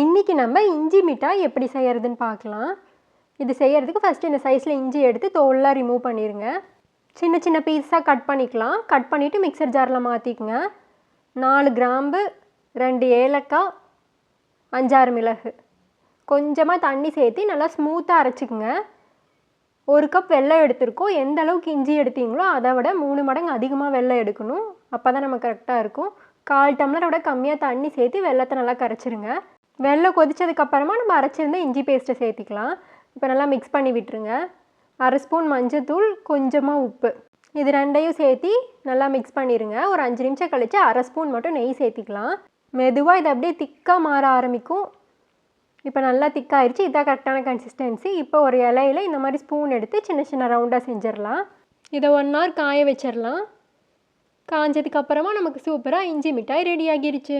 இன்றைக்கி நம்ம இஞ்சி மிட்டாய் எப்படி செய்கிறதுன்னு பார்க்கலாம். இது செய்கிறதுக்கு ஃபஸ்ட்டு இந்த சைஸில் இஞ்சி எடுத்து தோல்லாம் ரிமூவ் பண்ணிடுங்க சின்ன சின்ன பீஸாக கட் பண்ணிக்கலாம். கட் பண்ணிவிட்டு மிக்சர் ஜாரில் மாற்றிக்குங்க நாலு கிராம்பு ரெண்டு ஏலக்காய் அஞ்சாறு மிளகு. கொஞ்சமாக தண்ணி சேர்த்து நல்லா ஸ்மூத்தாக அரைச்சிக்குங்க. ஒரு கப் வெள்ளம் எடுத்திருக்கோம். எந்த அளவுக்கு இஞ்சி எடுத்தீங்களோ அதை விட மூணு மடங்கு அதிகமாக வெள்ளம் எடுக்கணும். அப்போ தான் நம்ம கரெக்டாக இருக்கும். கால் டம்ளரை விட கம்மியாக தண்ணி சேர்த்து வெள்ளத்தை நல்லா கரைச்சிருங்க. வெள்ளம் கொதிச்சதுக்கப்புறமா நம்ம அரைச்சிருந்த இஞ்சி பேஸ்ட்டை சேர்த்திக்கலாம். இப்போ நல்லா மிக்ஸ் பண்ணி விட்டுருங்க. அரை ஸ்பூன் மஞ்சத்தூள் கொஞ்சமாக உப்பு. இது ரெண்டையும் சேர்த்தி நல்லா மிக்ஸ் பண்ணிடுங்க ஒரு அஞ்சு நிமிஷம் கழித்து அரை ஸ்பூன் மட்டும் நெய் சேர்த்திக்கலாம். மெதுவாக இது அப்படியே திக்காக மாற ஆரம்பிக்கும். இப்போ நல்லா திக்காயிருச்சு. இதான் கரெக்டான கன்சிஸ்டன்சி இப்போ ஒரு இலையில இந்த மாதிரி ஸ்பூன் எடுத்து சின்ன சின்ன ரவுண்டாக செஞ்சிடலாம். இதை ஒன் ஹவர் காய வச்சிடலாம். காஞ்சதுக்கப்புறமா நமக்கு சூப்பராக இஞ்சி மிட்டாய் ரெடி ஆகிருச்சு.